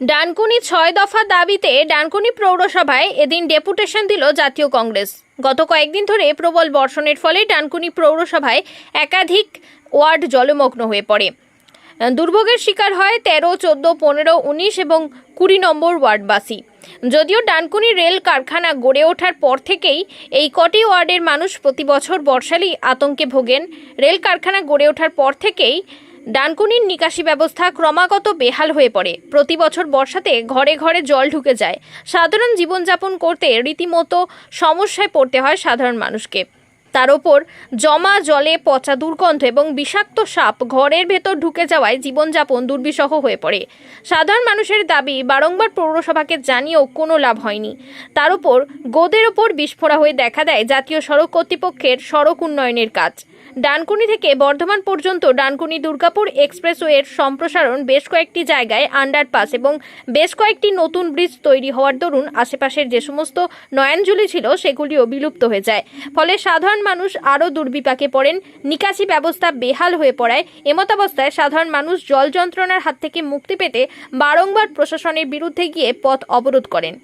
ডানকুনি ছয় দফা দাবিতে ডানকুনি পৌরসভায় এদিন ডেপুটেশন দিল জাতীয় কংগ্রেস। গত কয়েকদিন ধরে প্রবল বর্ষণের ফলে ডানকুনি পৌরসভায় একাধিক ওয়ার্ড জলমগ্ন হয়ে পড়ে। দুর্ভোগের শিকার হয় তেরো, চোদ্দ, পনেরো, উনিশ এবং কুড়ি নম্বর ওয়ার্ডবাসী। যদিও ডানকুনি রেল কারখানা গড়ে ওঠার পর থেকেই এই কটি ওয়ার্ডের মানুষ প্রতি বছর বর্ষালেই আতঙ্কে ভোগেন। রেল কারখানা গড়ে ওঠার পর থেকেই ডানকুনির নিকাশি ব্যবস্থা ক্রমাগত বেহাল হয়ে পড়ে। প্রতি বছর বর্ষাতে ঘরে ঘরে জল ঢুকে যায়। সাধারণ জীবনযাপন করতে রীতিমতো সমস্যায় পড়তে হয় সাধারণ মানুষকে। তার ওপর জমা জলে পচা দুর্গন্ধ এবং বিষাক্ত সাপ ঘরের ভেতর ঢুকে যাওয়ায় জীবনযাপন দুর্বিষহ হয়ে পড়ে। সাধারণ মানুষের দাবি, বারংবার পৌরসভাকে জানিয়েও কোনো লাভ হয়নি। তার ওপর গোদের ওপর বিস্ফোরা হয়ে দেখা দেয় জাতীয় সড়ক কর্তৃপক্ষের সড়ক উন্নয়নের কাজ। ডানকুনি থেকে বর্ধমান পর্যন্ত ডানকুনি দুর্গাপুর এক্সপ্রেসওয়ের সম্প্রসারণ বেশ কয়েকটি জায়গায় আন্ডারপাস এবং বেশ কয়েকটি নতুন ব্রিজ তৈরি হওয়ার দরুন আশেপাশের যে সমস্ত নয়নজুলি ছিল সেগুলিও বিলুপ্ত হয়ে যায়। ফলে সাধারণ মানুষ আরও দুর্বিপাকে পড়েন, নিকাশি ব্যবস্থা বেহাল হয়ে পড়ায়। এমতাবস্থায় সাধারণ মানুষ জল যন্ত্রণার হাত থেকে মুক্তি পেতে বারংবার প্রশাসনের বিরুদ্ধে গিয়ে পথ অবরোধ করেন।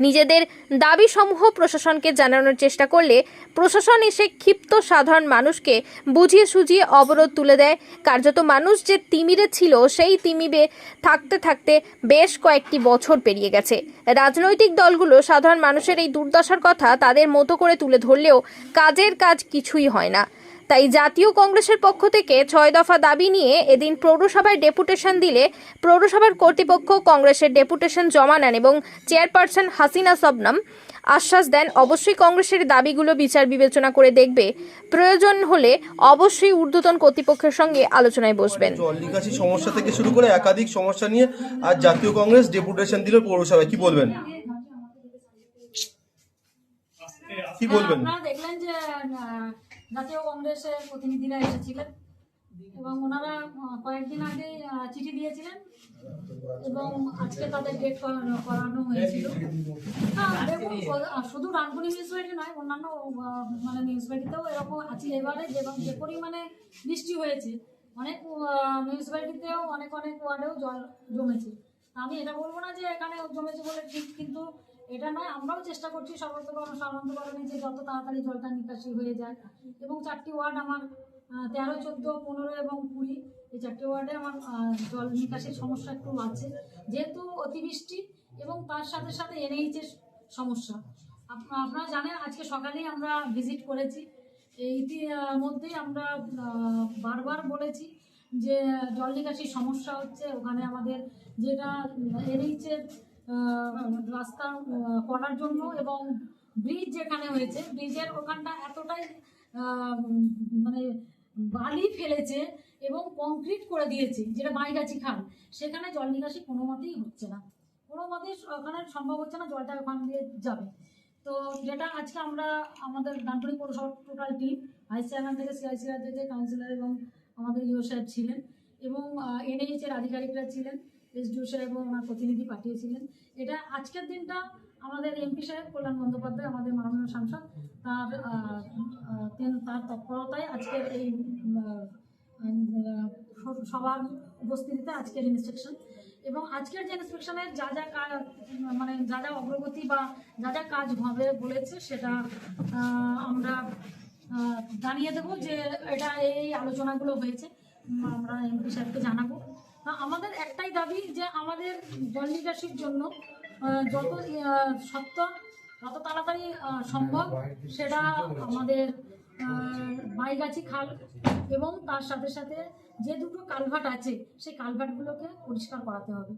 নিজেদের দাবিসমূহ প্রশাসনকে জানানোর চেষ্টা করলে প্রশাসন এসে ক্ষিপ্ত সাধারণ মানুষকে বুঝিয়ে সুঝিয়ে অবরোধ তুলে দেয়। কার্যত মানুষ যে তিমিরে ছিল, সেই তিমিরে থাকতে থাকতে বেশ কয়েকটি বছর পেরিয়ে গেছে। রাজনৈতিক দলগুলো সাধারণ মানুষের এই দুর্দশার কথা তাদের মতো করে তুলে ধরলেও কাজের কাজ কিছুই হয় না। তাই জাতীয় কংগ্রেসের পক্ষ থেকে ছয় দফা দাবি নিয়ে এদিন পৌরসভায় ডেপুটেশন দিলে পৌরসভার কর্তৃপক্ষ কংগ্রেসের ডেপুটেশন জমা নেন এবং চেয়ারপারসন হাসিনা সবনাম আশ্বাস দেন অবশ্যই কংগ্রেসের দাবিগুলো বিচার বিবেচনা করে দেখবে। প্রয়োজন হলে অবশ্যই ঊর্ধ্বতন কর্তৃপক্ষের সঙ্গে আলোচনায় বসবেন। জল নিকাশি সমস্যা থেকে শুরু করে একাধিক সমস্যা নিয়ে আজ জাতীয় কংগ্রেস ডেপুটেশন দিল পৌরসভায়। কি বলবেন? কি বলবেন? আপনারা দেখলেন যে জাতীয় কংগ্রেসের প্রতিনিধিরা এসেছিলেন এবং ওনারা কয়েকদিন আগে চিঠি দিয়েছিলেন এবং আজকে তাদের ডেট করানো হয়েছিল। হ্যাঁ, শুধু রানপুরি মিউনিসিপ্যালিটি নয় অন্যান্য মানে মিউনিসিপ্যালিটিতেও এরকম আছে এবারে যে যে পরিমাণে বৃষ্টি হয়েছে অনেক মিউনিসিপ্যালিটিতেও অনেক অনেক ওয়ার্ডেও জল জমেছে। আমি এটা বলব না যে এখানে জমেছে বলে ঠিক কিন্তু এটা নয়, আমরাও চেষ্টা করছি সর্বত্রকরণ সর্বান্তকরণে যে যত তাড়াতাড়ি জলটা নিকাশি হয়ে যায়। এবং চারটি ওয়ার্ড আমার তেরো, চোদ্দ, পনেরো এবং কুড়ি, এই চারটি ওয়ার্ডে আমার জল নিকাশির সমস্যা একটু আছে। যেহেতু অতিবৃষ্টি এবং তার সাথে সাথে এনএইচের সমস্যা। আপ- আপনারা জানেন, আজকে সকালেই আমরা ভিজিট করেছি। এই মধ্যেই আমরা বারবার বলেছি যে জল নিকাশির সমস্যা হচ্ছে। ওখানে আমাদের যেটা এনএইচের রাস্তা করার জন্য এবং ব্রিজ যেখানে হয়েছে ব্রিজের ওখানটা এতটাই মানে বালি ফেলেছে এবং কংক্রিট করে দিয়েছে, যেটা বাইগাছি খাল। সেখানে জল নিকাশি কোনো মতেই হচ্ছে না। কোনো মতেই ওখানে সম্ভব হচ্ছে না জলটা ওখান দিয়ে যাবে। তো যেটা আজকে আমরা, আমাদের ডানপুরি পৌরসভার টোটাল টিম ভাইস চেয়ারম্যান থেকে সিআইসিআর থেকে কাউন্সিলর এবং আমাদের ইও সাহেব ছিলেন এবং এনএইচ এর আধিকারিকরা ছিলেন। এসডিও সাহেব এবং ওনার প্রতিনিধি পাঠিয়েছিলেন। এটা আজকের দিনটা আমাদের এমপি সাহেব কল্যাণ বন্দ্যোপাধ্যায়, আমাদের মাননীয় সাংসদ, তার তার তৎপরতায় আজকের এই সবার উপস্থিতিতে আজকের ইনস্ট্রাকশন। এবং আজকের যে ইন্সপেকশনের যা যা কাজ মানে যা যা অগ্রগতি বা যা যা কাজ হবে বলেছে সেটা আমরা জানিয়ে দেবো যে এটা এই আলোচনাগুলো হয়েছে। আমরা এমপি সাহেবকে জানাব। আমাদের একটাই দাবি যে আমাদের জল নিকাশির জন্য যত সত্য, যত তাড়াতাড়ি সম্ভব সেটা আমাদের বাইগাছি খাল এবং তার সাথে সাথে যে দুটো কালভার্ট আছে, সেই কালভার্টগুলোকে পরিষ্কার করাতে হবে।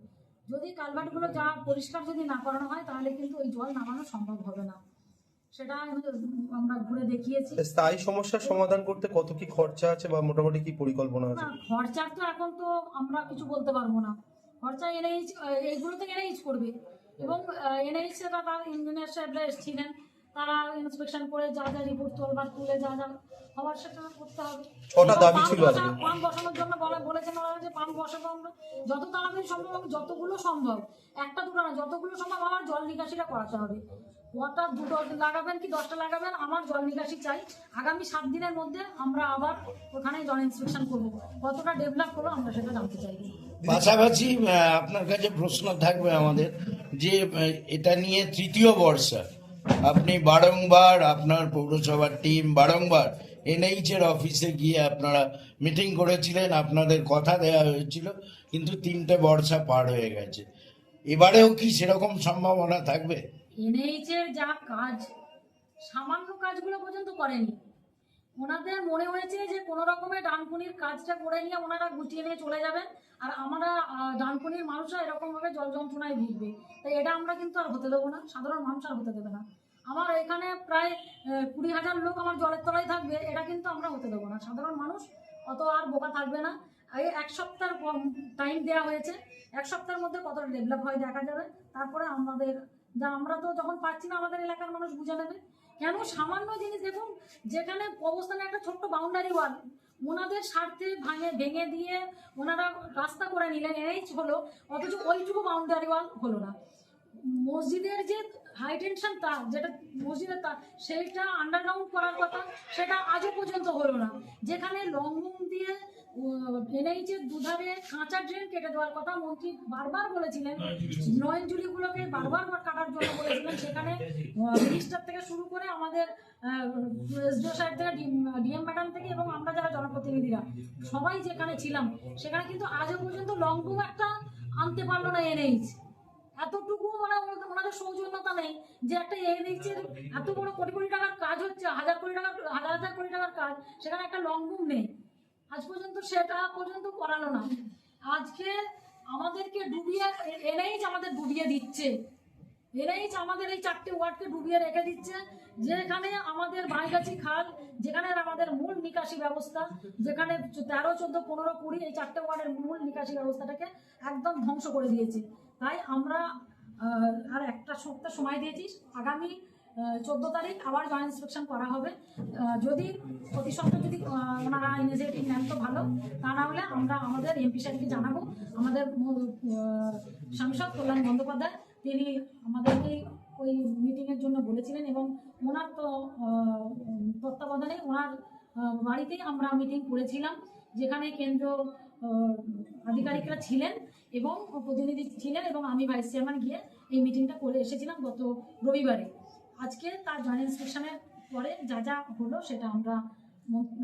যদি কালভার্টগুলো যা পরিষ্কার যদি না করানো হয়, তাহলে কিন্তু ওই জল নামানো সম্ভব হবে না। সেটা আমরা ঘুরে দেখিয়েছি। স্থায়ী সমস্যার সমাধান করতে কত কি খরচা আছে বা মোটামুটি কি পরিকল্পনা আছে? না খরচার তো এখন তো আমরা কিছু বলতে পারব না। খরচা এনএইচ এইগুলো তো এনএইচ করবে। এবং এনএইচ তার ইঞ্জিনিয়ার সাহেবরা এসেছিলেন। তারা ইন্সপেকশন করে যা যা রিপোর্ট তোলবার তুলে যা যা হওয়ার সেটা করতে হবে। ছটা দাবি ছিল আজকে। পাম্প বসানোর জন্য বলা বলেছেন ওরা যে পাম্প বসাবো আমরা। যত তাড়াতাড়ি সম্ভব যতগুলো সম্ভব একটা দুটো না যতগুলো সম্ভব আমার জল নিকাশিটা করাতে হবে। কটা দুটো লাগাবেন কি দশটা লাগাবেন? আমার জল নিকাশি চাই। আগামী সাত দিনের মধ্যে আমরা আবার ওখানে জল ইন্সপেকশন করব। কতটা ডেভেলপ করব আমরা সেটা জানতে চাই। পাশাপাশি আপনার কাছে প্রশ্ন থাকবে আমাদের যে এটা নিয়ে তৃতীয় বর্ষা। আপনি বারংবার আপনার পৌরসভার টিম বারংবার এনএইচ এর অফিসে গিয়ে আপনারা মিটিং করেছিলেন, আপনাদের কথা দেওয়া হয়েছিল, কিন্তু তিনটে বর্ষা পার হয়ে গেছে। এবারেও কি সেরকম সম্ভাবনা থাকবে? এনএইচ এর যা কাজ, সামান্য কাজগুলো পর্যন্ত করেনি। ওনাদের মনে হয়েছে যে কোনো রকমের ডানকুনির কাজটা করে নিয়ে ওনারা গুটিয়ে নিয়ে চলে যাবেন, আর আমরা ডানকুনির মানুষরা এরকমভাবে জল যন্ত্রণায় ভিড়বে তাই এটা আমরা কিন্তু আর হতে দেবো না, সাধারণ মানুষ আর হতে দেবে না। আমার এখানে প্রায় কুড়ি হাজার লোক আমার জলের তলায় থাকবে, এটা কিন্তু আমরা হতে দেবো না। সাধারণ মানুষ অত আর বোকা থাকবে না। এই এক সপ্তাহ টাইম দেওয়া হয়েছে। এক সপ্তাহের মধ্যে কতটা ডেভেলপ হয় দেখা যাবে। তারপরে আমাদের যা আমরা তো যখন পাচ্ছি না আমাদের এলাকার মানুষ বুঝে নেবে। কেন? সামান্য জিনিস দেখুন, যেখানে অবস্থানে একটা ছোট্ট বাউন্ডারি ওয়াল ওনাদের স্বার্থে ভাঙে, ভেঙে দিয়ে ওনারা রাস্তা করে নিলেন এইচ হলো, অথচ ওইটুকু বাউন্ডারি ওয়াল হলো না। মসজিদের যে হাই টেনশন তার যেটা মসজিদের তার সেইটা আন্ডারগ্রাউন্ড করার কথা সেটা আজও পর্যন্ত হলো না। যেখানে লংবুম দিয়ে এনএইচের দুধারে কাঁচা ড্রেন কেটে দেওয়ার কথা মন্ত্রী বারবার বলেছিলেন নয়ন জুলিগুলোকে বারবার কাটার জন্য বলেছিলেন সেখানে মিনিস্টার থেকে শুরু করে আমাদের এসডিও সাহেব থেকে ডিএম ম্যাডাম থেকে এবং আমরা যারা জনপ্রতিনিধিরা সবাই যেখানে ছিলাম সেখানে কিন্তু আজও পর্যন্ত লংবুম একটা আনতে পারল না এনএইচ এতটুকু মানে ওনাদের- সৌজন্যতা নেই যে একটা এনএইচ এর এত বড় কোটি কোটি টাকার কাজ হচ্ছে হাজার কোটি টাকার হাজার হাজার কোটি টাকার কাজ সেখানে একটা লংবুম নেই। আজ পর্যন্ত সেটা পর্যন্ত করালো না। আজকে আমাদেরকে ডুবিয়ে এনএইচ আমাদের ডুবিয়ে দিচ্ছে। এনএইচ আমাদের এই চারটে ওয়ার্ডকে ডুবিয়ে রেখে দিচ্ছে যেখানে আমাদের বাইগাছি খাল যেখানে আমাদের মূল নিকাশি ব্যবস্থা যেখানে তেরো চোদ্দ পনেরো কুড়ি এই চারটে ওয়ার্ডের মূল নিকাশি ব্যবস্থাটাকে একদম ধ্বংস করে দিয়েছে। তাই আমরা আর একটা সপ্তাহ সময় দিয়েছি। আগামী চোদ্দ তারিখ আবার জয়েন্ট ইন্সপেকশন করা হবে। যদি প্রতি সপ্তাহ যদি ওনারা ইনিশিয়েটিভ নেন তো ভালো। তা না হলে আমরা আমাদের এমপি সাহেবকে জানাব। আমাদের সাংসদ কল্যাণ বন্দ্যোপাধ্যায়, তিনি আমাদেরকে ওই মিটিংয়ের জন্য বলেছিলেন এবং ওনার তো তত্ত্বাবধানে ওনার বাড়িতেই আমরা মিটিং করেছিলাম, যেখানে কেন্দ্র আধিকারিকরা ছিলেন। এবং প্রতিনিধি ছিলেন এবং আমি ভাইস চেয়ারম্যান গিয়ে এই মিটিংটা করে এসেছিলাম গত রবিবারে। আজকে তার জয়েন্ট ইন্সপেকশনের পরে যা যা হলো সেটা আমরা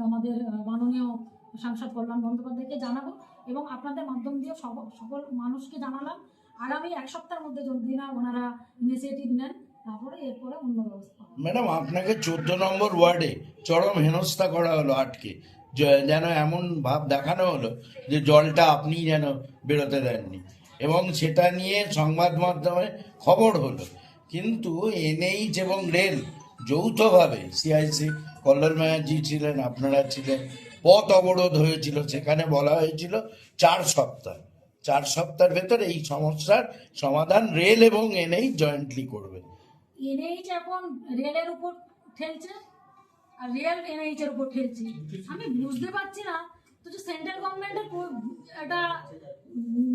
আমাদের মাননীয় সাংসদ কল্যাণ বন্দ্যোপাধ্যায়কে জানাব এবং আপনাদের মাধ্যম দিয়ে সব- সকল মানুষকে জানালাম। আগামী এক সপ্তাহের মধ্যে যদি না ওনারা ইনিশিয়েটিভ নেন তারপরে এরপরে অন্য ব্যবস্থা ম্যাডাম, আপনাকে চোদ্দ নম্বর ওয়ার্ডে চরম হেনস্থা করা হলো আটকে। যেন এমন ভাব দেখানো হলো যে জলটা আপনি যেন বেরোতে দেননি। এবং সেটা নিয়ে সংবাদ মাধ্যমে খবর হলো। কিন্তু এনএইচ এবং রেল যৌথভাবে সিআইসি কল্যাণ ব্যানার্জি ছিলেন, আপনারা ছিলেন, পথ অবরোধ হয়েছিল। সেখানে বলা হয়েছিল চার সপ্তাহ। চার সপ্তাহের ভেতর এই সমস্যার সমাধান রেল এবং এনএইচ জয়েন্টলি করবে। এনএইচ এখন রেলের উপর ঠেলছে? আর রিয়েল এর উপর ঠেলছে আমি বুঝতে পারছি না, তো যে সেন্ট্রাল গভর্নমেন্টের এটা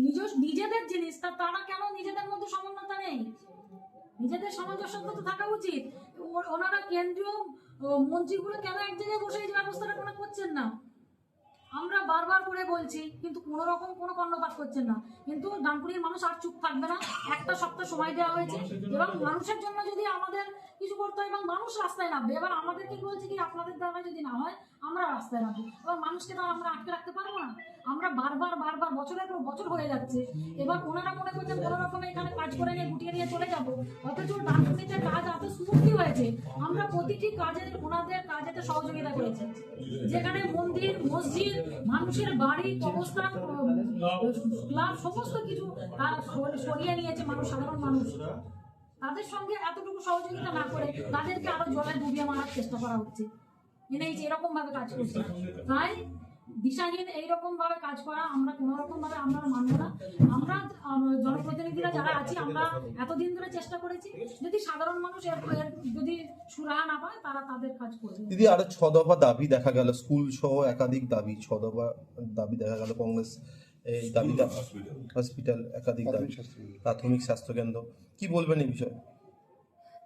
নিজস্ব নিজেদের জিনিস, তা তারা কেন নিজেদের মধ্যে সমন্বয়তা নেই? নিজেদের সামঞ্জস্যতা তো থাকা উচিত। ওনারা কেন্দ্রীয় মন্ত্রীগুলো কেন এক জায়গায় বসে এই ব্যবস্থাটা কোনো করছেন না? করে বলছি, কিন্তু কোনো রকম কোনো কর্ণপাত করছেন না। কিন্তু ডানকুড়ির মানুষ আর চুপ থাকবে না, একটা সপ্তাহ সময় দেওয়া হয়েছে। এবং মানুষের জন্য যদি আমাদের কিছু করতে হয়, এবং মানুষ রাস্তায় নামবে, এবার আমাদেরকে বলছে কি, আপনাদের দ্বারা যদি না হয়, আমরা রাস্তায় নামবো। এবার মানুষকে তো আমরা আটকে রাখতে পারব না। আমরা বারবার বারবার, বছরের পর বছর হয়ে যাচ্ছে। এবার ওনারা মনে করছেন কোনো রকম এখানে কাজ করে নিয়ে গুটিয়ে নিয়ে চলে যাব। অথচ ডানকুনিতে কাজ এত স্মুথলি হয়েছে। আমরা প্রতিটি কাজে, ওনাদের কাজেতে সহযোগিতা করেছি। যেখানে মন্দির, মসজিদ, মানুষের বাড়ি, কবরস্থান ক্লাব, সমস্ত কিছু সরিয়ে নিয়েছে মানুষ, সাধারণ মানুষ। তাদের সঙ্গে এতটুকু সহযোগিতা না করে তাদেরকে আরও জলে ডুবিয়ে মারার চেষ্টা করা হচ্ছে। এরকম ভাবে কাজ করছে। তাই দিশাহীন এইরকম ভাবে কাজ করা আমরা কোনো রকম ভাবে আমরা মানবো না। আমরা জনপ্রতিনিধিরা যারা আছি আমরা এতদিন ধরে চেষ্টা করেছি যদি সাধারণ মানুষ এর যদি সুরাহা না পায় তারা তাদের কাজ করবে। দিদি আরও ছ দফা দাবি দেখা গেল স্কুল সহ একাধিক দাবি ছ দফা দাবি দেখা গেল কংগ্রেস এই দাবিটা হসপিটাল একাধিক দাবি। প্রাথমিক স্বাস্থ্য কেন্দ্র। কি বলবেন এই বিষয়ে?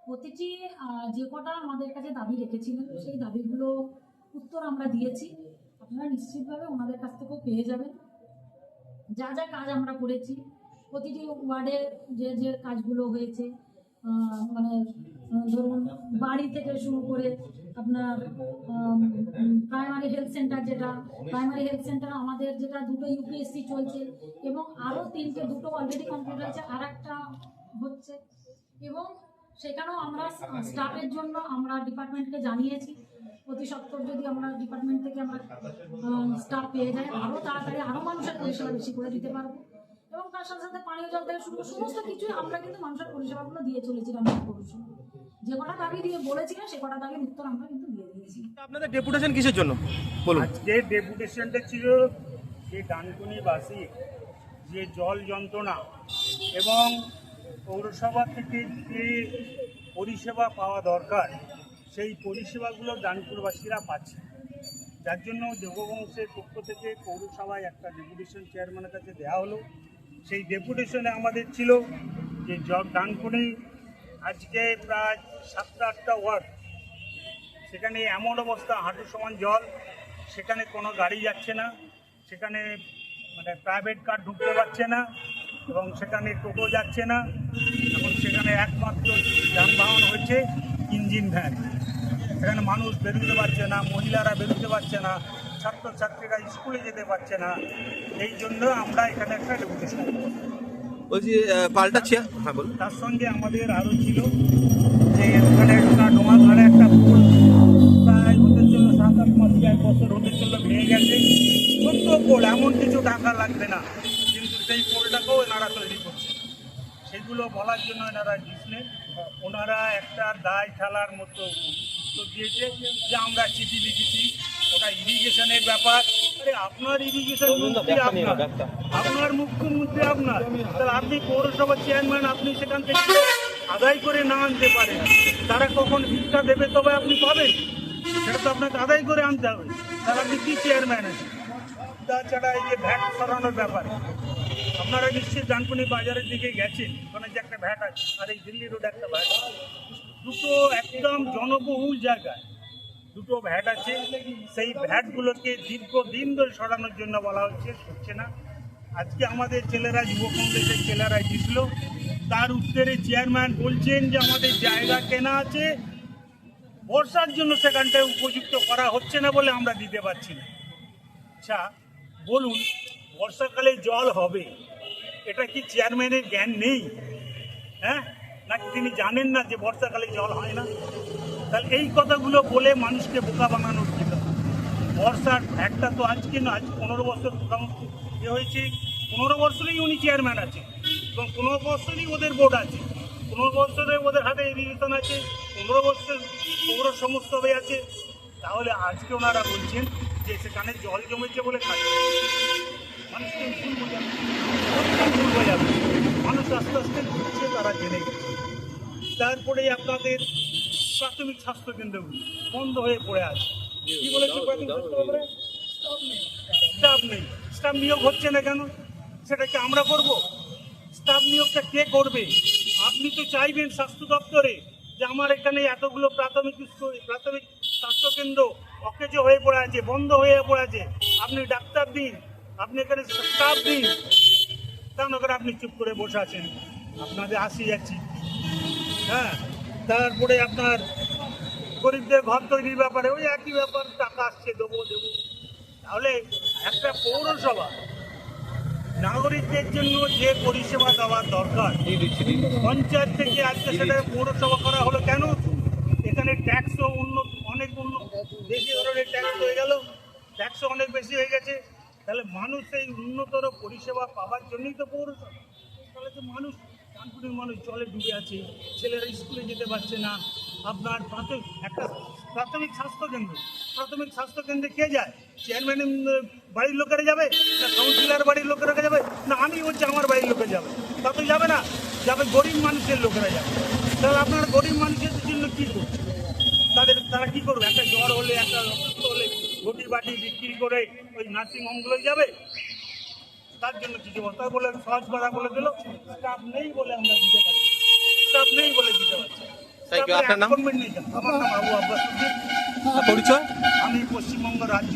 প্রতিটি যে কটা আমাদের কাছে দাবি রেখেছিলেন সেই দাবিগুলো উত্তর আমরা দিয়েছি। আপনারা নিশ্চিতভাবে ওনাদের কাছ থেকেও পেয়ে যাবেন। যা যা কাজ আমরা করেছি, প্রতিটি ওয়ার্ডে যে যে কাজগুলো হয়েছে মানে ধরুন বাড়ি থেকে শুরু করে আপনার প্রাইমারি হেলথ সেন্টার যেটা প্রাইমারি হেলথ সেন্টার আমাদের যেটা দুটো ইউপিএসসি চলছে এবং আরও তিনটে, দুটো অলরেডি কমপ্লিট হয়েছে আর একটা হচ্ছে। এবং সেখানেও আমরা স্টাফের জন্য আমরা ডিপার্টমেন্টকে জানিয়েছি। প্রতি সপ্তাহ যদি আমরা ডিপার্টমেন্ট থেকে আমরা স্টাফ পেয়ে যাই আরও তাড়াতাড়ি আরও মানুষের পরিষেবা বেশি করে দিতে পারব। এবং তার সাথে সাথে পানীয় জল থেকে শুরু সমস্ত কিছুই আমরা কিন্তু মানুষের পরিষেবাগুলো দিয়ে চলেছিলাম পৌরসভা। যে কটা দাবি দিয়ে বলেছিলাম সে কটা দাবির উত্তর আমরা কিন্তু দিয়ে দিয়েছি। আপনাদের ডেপুটেশন কিসের জন্য? বলুন। আজকে ডেপুটেশনটা ছিল যে ডানকুনিবাসী যে জল যন্ত্রণা এবং পৌরসভা থেকে যে পরিষেবা পাওয়া দরকার, সেই পরিষেবাগুলো ডানপুরবাসীরা পাচ্ছে। যার জন্য দেববংশের পক্ষ থেকে পৌরসভায় একটা ডেপুটেশন চেয়ারম্যানের কাছে দেওয়া হলো। সেই ডেপুটেশনে আমাদের ছিল যে ডানকুনি আজকে প্রায় সাতটা আটটা ওয়ার্ড। সেখানে এমন অবস্থা, হাঁটু সমান জল, সেখানে কোনো গাড়ি যাচ্ছে না, সেখানে মানে প্রাইভেট কার ঢুকতে পারছে না। এবং সেখানে টোটো যাচ্ছে না। এবং সেখানে একমাত্র যানবাহন হচ্ছে ইঞ্জিন ভ্যান। সেখানে মানুষ বেরোতে পারছে না মহিলারা বেরোতে পারছে না ছাত্রছাত্রীরা স্কুলে যেতে পারছে না। এই জন্য আমরা এখানে একটা ডেপুটেশন বলছি আহ, পাল্টা চেয়ার হ্যাঁ বলুন। তার সঙ্গে আমাদের আরও ছিল যে ওখানে একটা ডোমা ধারে একটা পুল প্রায় হতে চলল সাত আট মাস এক বছর হতে চলল ভেঙে গেছে। ছোট্ট পোল এমন কিছু টাকা লাগবে না। সেই পোলটাকেও এনারা তৈরি করছে। সেগুলো বলার জন্য এনারা গিয়েছিলেন ওনারা একটা দায় ঠেলার মতো উত্তর দিয়েছে যে আমরা চিঠি লিখেছি ওটা ইরিগেশনের ব্যাপার। আরে আপনার ইরিগেশন মন্ত্রী আপনার। আপনার মুখ্যমন্ত্রী আপনার। তাহলে আপনি পৌরসভার চেয়ারম্যান আপনি সেখান থেকে আদায় করে না আনতে পারেন। তারা কখন ভিক্ষা দেবে তবে আপনি পাবেন। সেটা তো আপনাকে আদায় করে আনতে হবে। তাহলে আপনি কি চেয়ারম্যান আছেন? তাছাড়া এই যে ভ্যাট সরানোর ব্যাপার। আপনারা নিশ্চয়ই ডানকুনি বাজারের দিকে গেছেন। ওখানে যে একটা ভ্যাট আছে, আর এই দিল্লি রোড একটা ভ্যাট দুটো একদম জনবহুল জায়গায় দুটো ভ্যাট আছে। সেই ভ্যাটগুলোকে দীর্ঘদিন ধরে সরানোর জন্য বলা হচ্ছে হচ্ছে না। আজকে আমাদের ছেলেরা, যুব কংগ্রেসের ছেলেরা গিয়েছিল তার উত্তরে চেয়ারম্যান বলছেন যে, আমাদের জায়গা কেনা আছে। বর্ষার জন্য সেখানটায় উপযুক্ত করা হচ্ছে না বলে আমরা দিতে পারছি না। আচ্ছা বলুন বর্ষাকালে জল হবে। এটা কি চেয়ারম্যানের জ্ঞান নেই? হ্যাঁ? নাকি তিনি জানেন না যে বর্ষাকালে জল হয় না? তাহলে এই কথাগুলো বলে মানুষকে বোকা বানানোর ছিল বর্ষার একটা তো আজকে না, আজ পনেরো বছর মোটামুটি ইয়ে হয়েছে। পনেরো বছরেই উনি চেয়ারম্যান আছে এবং পনেরো বছরই ওদের বোর্ড আছে। পনেরো বছরে ওদের হাতে ইরিগেশন আছে, পনেরো বছর পৌর সমস্ত হয়ে আছে। তাহলে আজকে ওনারা বলছেন যে সেখানে জল জমেছে বলে খাচ্ছে মানুষকে ভুল বোঝাবে ভুল বোঝাবে। মানুষ আস্তে আস্তে ঘুরছে তারা জেনে গেছে। তারপরে আপনাদের প্রাথমিক স্বাস্থ্য কেন্দ্রগুলি বন্ধ হয়ে পড়ে আছে। কি বলেছে প্রাথমিক স্টাফ নেই। স্টাফ নিয়োগ হচ্ছে না কেন? সেটা কি আমরা করব? স্টাফ নিয়োগটা কে করবে? আপনি তো চাইবেন স্বাস্থ্য দপ্তরে যে আমার এখানে এতগুলো প্রাথমিক স্কুল প্রাথমিক স্বাস্থ্য কেন্দ্র অকেজো হয়ে পড়ে আছে বন্ধ হয়ে পড়ে আছে। আপনি ডাক্তার দিন আপনি এখানে স্টাফ দিন। তেমন করে আপনি চুপ করে বসে আছেন। আপনাদের আসি যাচ্ছি। হ্যাঁ তারপরে আপনার গরিবদের ঘর তৈরির ব্যাপারে ওই একই ব্যাপার টাকা আসছে দেবো দেবো। তাহলে একটা পৌরসভা নাগরিকদের জন্য যে পরিষেবা দেওয়ার দরকার পঞ্চায়েত থেকে আজকে সেটা পৌরসভা করা হলো কেন? এখানে ট্যাক্সও অন্য অনেক অন্য বেশি ধরনের ট্যাক্স হয়ে গেল। ট্যাক্সও অনেক বেশি হয়ে গেছে। তাহলে মানুষ এই উন্নতর পরিষেবা পাওয়ার জন্যই তো পৌরসভা। তাহলে তো মানুষ, কানপুরের মানুষ জলে ডুবে আছে, ছেলেরা স্কুলে যেতে পারছে না। আপনার প্রাথমিক একটা প্রাথমিক স্বাস্থ্য কেন্দ্র। প্রাথমিক স্বাস্থ্য কেন্দ্রে কে যায়? চেয়ারম্যান বাড়ির লোকেরা যাবে? না কাউন্সিলর বাড়ির লোকেরা যাবে? না আমি হচ্ছে আমার বাড়ির লোকে যাবে? তা তো যাবে না। যাবে গরিব মানুষের লোকেরা যাবে। তাহলে আপনার গরিব মানুষের জন্য কী করছে তাদের, তারা কী করবে? একটা জ্বর হলে, একটা হলে ঘটি বাটি বিক্রি করে ওই নার্সিং হোমগুলো যাবে? তার জন্য কিছু বস্তা বলে সহজ করা বলে দিল। স্টাফ নেই বলে আমরা দিতে পারছি স্টাফ নেই বলে দিতে পারছি আপনার নাম? আমার নাম আবু আব্বাস। পরিচয়? আমি পশ্চিমবঙ্গ রাজ্য